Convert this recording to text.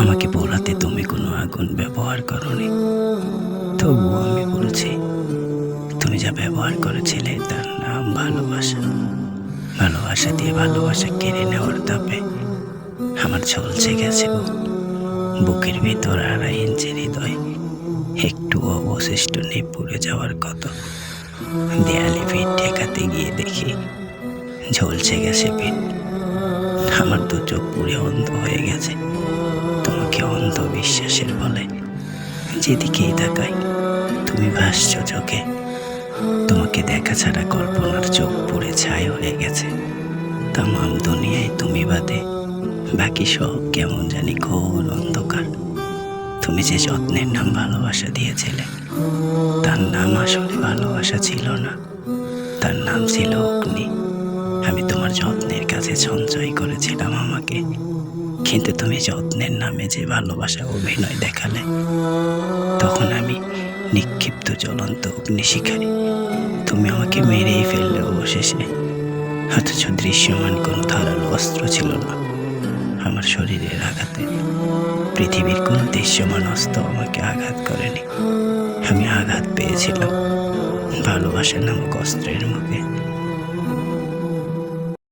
আমাকে পোড়াতে তুমি কোনো আগুন ব্যবহার করনি। তবুও আমি বলছি, তুমি যা ব্যবহার করেছিলে তার নাম ভালোবাসা। ভালোবাসা দিয়ে ভালোবাসা কেড়ে নেওয়ার তাপে আমার ঝলসে গেছে বুকের ভিতর আড়াই ইঞ্চি হৃদয়, একটু অবশিষ্ট নেই পুড়ে যাওয়ার কত দেয়ালে পিঠ ঠেকাতে গিয়ে দেখি ঝলসে গেছে পিঠ। আমার দু চোখ পুড়ে অন্ধ হয়ে গেছে। তোমাকে অন্ধ বিশ্বাসের বলে যেদিকেই তাকাই, তুমি ভাসছ চোখে। তোমাকে দেখা ছাড়া কল্পনার চোখ পুড়ে ছাই হয়ে গেছে। তামাম দুনিয়ায় তুমি বাদে, বাকি সব কেমন জানি ঘোর অন্ধকার। তুমি যে যত্নের নাম ভালোবাসা দিয়েছিলে, তার নাম আসলে ভালোবাসা ছিল না। তার নাম ছিল অগ্নি। তোমার যত্নের কাছে সঞ্চয় করেছিলাম আমাকে। কিন্তু তুমি যত্নের নামে যে ভালোবাসা, অভিনয় দেখালে, তখন আমি নিক্ষিপ্ত জ্বলন্ত অগ্নিশিখারি তুমি আমাকে মেরেই ফেললে অবশেষে। অথচ দৃশ্যমান কোনো ধারালো অস্ত্র ছিল না। আমার শরীরের আঘাতে পৃথিবীর কোনো দৃশ্যমান অস্ত্র আমাকে আঘাত করেনি। আমি আঘাত পেয়েছিলাম। ভালোবাসা নামক অস্ত্রের মুখে।